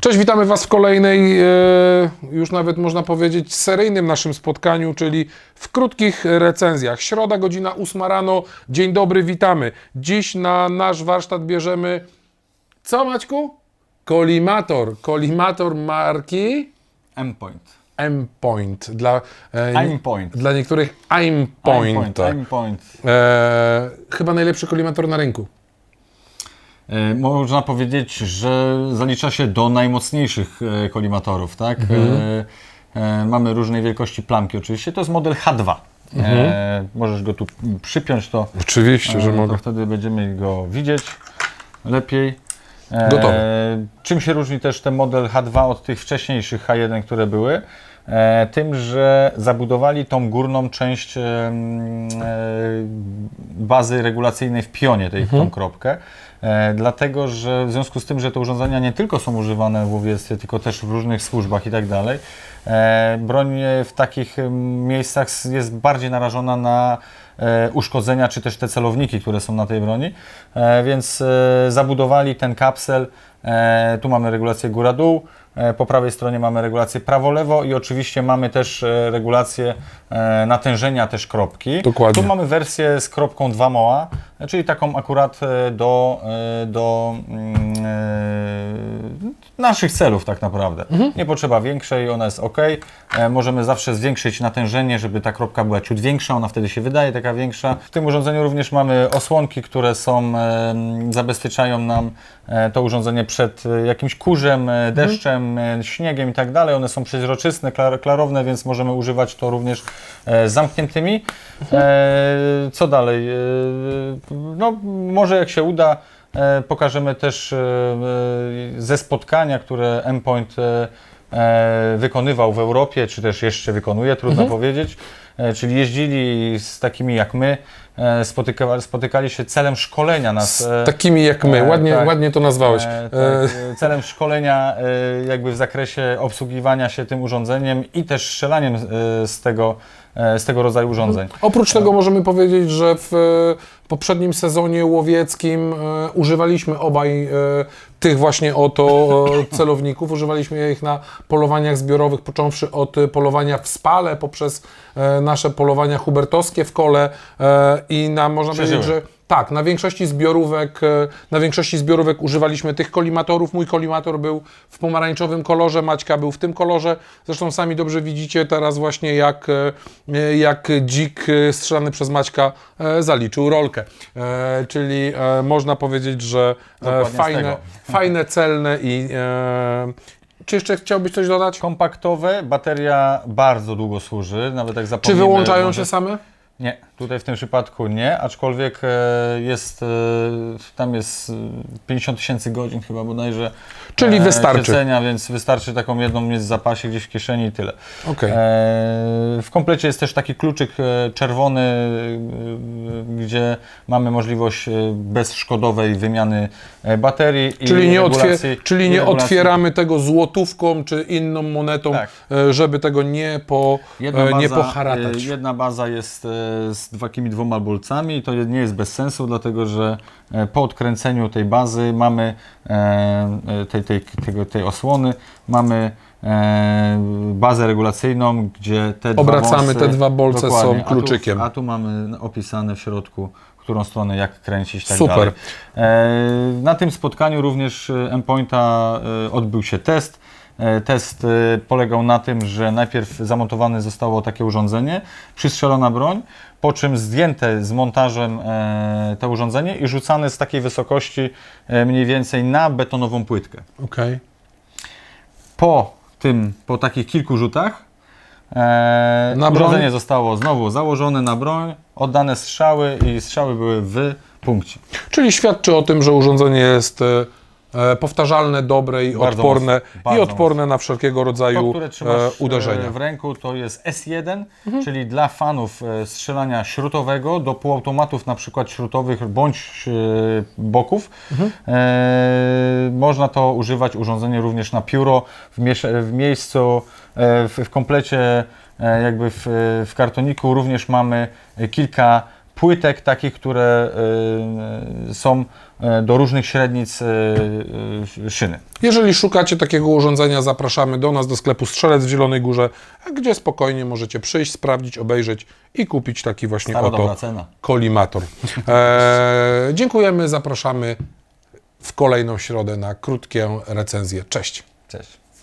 Cześć, witamy Was w kolejnej, e, już nawet można powiedzieć, seryjnym naszym spotkaniu, czyli w krótkich recenzjach. Środa, godzina 8 rano. Dzień dobry, witamy. Dziś na nasz warsztat bierzemy. Co, Maćku? Kolimator. Kolimator marki M-Point. M-Point. Dla, e, Aimpoint. dla niektórych Aimpoint. Aimpoint. E, chyba najlepszy kolimator na rynku. E, Można powiedzieć, że zalicza się do najmocniejszych e, kolimatorów, tak? E, e, mamy różnej wielkości plamki oczywiście. To jest model H2. E, możesz go tu przypiąć, to, Oczywiście, że e, mogę. to wtedy będziemy go widzieć lepiej. Gotowe. Czym się różni też ten model H2 od tych wcześniejszych H1, które były? E, tym, że zabudowali tą górną część e, bazy regulacyjnej w pionie, tej, tą kropkę. E, dlatego, że w związku z tym, że te urządzenia nie tylko są używane w łowiectwie, tylko też w różnych służbach i tak dalej, broń w takich miejscach jest bardziej narażona na uszkodzenia, czy też te celowniki, które są na tej broni. Więc zabudowali ten kapsel. E, tu mamy regulację góra-dół. E, Po prawej stronie mamy regulację prawo-lewo i oczywiście mamy też e, regulację natężenia też kropki. Dokładnie. Tu mamy wersję z kropką 2 moa, czyli taką akurat do, do mm, naszych celów tak naprawdę. Nie potrzeba większej, ona jest ok. E, Możemy zawsze zwiększyć natężenie, żeby ta kropka była ciut większa, ona wtedy się wydaje taka większa. W tym urządzeniu również mamy osłonki, które są, e, zabezpieczają nam e, to urządzenie przed e, jakimś kurzem, e, deszczem, e, śniegiem i tak dalej. One są przeźroczyste, klar, klarowne, więc możemy używać to również e, z zamkniętymi. E, co dalej? E, no, może jak się uda, pokażemy też e, e, ze spotkania, które M-Point e, e, wykonywał w Europie, czy też jeszcze wykonuje, trudno powiedzieć. E, czyli jeździli z takimi jak my, e, spotykali, spotykali się celem szkolenia nas. e, Takimi jak my. Ładnie, tak. ładnie to nazwałeś. Tak, celem szkolenia jakby w zakresie obsługiwania się tym urządzeniem i też strzelaniem z tego, z tego rodzaju urządzeń. Oprócz tego możemy powiedzieć, że w poprzednim sezonie łowieckim używaliśmy obaj tych właśnie oto celowników. Używaliśmy ich na polowaniach zbiorowych, począwszy od polowania w spale, poprzez nasze polowania hubertowskie w kole e, i na, można powiedzieć, Przeżyły. że tak, na większości zbiorówek, e, na większości zbiorówek używaliśmy tych kolimatorów. Mój kolimator był w pomarańczowym kolorze, Maćka był w tym kolorze. Zresztą sami dobrze widzicie teraz właśnie jak, e, jak dzik strzelany przez Maćka zaliczył rolkę. Czyli można powiedzieć, że Dokładnie fajne, fajne, celne i... Czy jeszcze chciałbyś coś dodać? Kompaktowe, bateria bardzo długo służy, nawet jak Czy zapomnimy... wyłączają może- się same? Nie, tutaj w tym przypadku nie, aczkolwiek e, jest, e, tam jest e, 50 tysięcy godzin chyba bodajże. Czyli wystarczy. Siedzenia, więc wystarczy taką jedną mieć w zapasie gdzieś w kieszeni i tyle. E, w komplecie jest też taki kluczyk e, czerwony, e, gdzie mamy możliwość e, bezszkodowej wymiany e, baterii i Czyli nie, otwier- czyli nie otwieramy tego złotówką czy inną monetą, Tak. e, żeby tego nie, po, Jedna e, nie baza, poharatać. e, Jedna baza jest e, z takimi dwoma bolcami i to nie jest bez sensu, dlatego że e, po odkręceniu tej bazy mamy e, e, tej, tej, tego, tej osłony, mamy bazę regulacyjną, gdzie te dwa Obracamy wąsy, te dwa bolce są kluczykiem. A tu, a tu mamy opisane w środku, którą stronę, jak kręcić tak Super. dalej. Na tym spotkaniu również e, M-Pointa e, odbył się test. E, Test e, polegał na tym, że najpierw zamontowane zostało takie urządzenie, przystrzelona broń, po czym zdjęte z montażem e, to urządzenie i rzucane z takiej wysokości mniej więcej na betonową płytkę. Okej. Po tym, po takich kilku rzutach, e, Na broń? urządzenie zostało znowu założone na broń, oddane strzały i strzały były w punkcie. Czyli świadczy o tym, że urządzenie jest e, powtarzalne, dobre i Bardzo odporne, mocno, bardzo i odporne na wszelkiego To, rodzaju które e, trzymasz uderzenia. e, w ręku, to jest S1, czyli dla fanów e, strzelania śrutowego do półautomatów na przykład śrutowych bądź e, boków. E, można to używać urządzenie również na pióro w, miesz- w miejscu, e, w, w komplecie e, jakby w, w kartoniku również mamy kilka płytek takich, które y, są y, do różnych średnic y, y, szyny. Jeżeli szukacie takiego urządzenia, zapraszamy do nas do sklepu Strzelec w Zielonej Górze, gdzie spokojnie możecie przyjść, sprawdzić, obejrzeć i kupić taki właśnie Stara oto kolimator. Eee, dziękujemy, zapraszamy w kolejną środę na krótkie recenzje. Cześć. Cześć.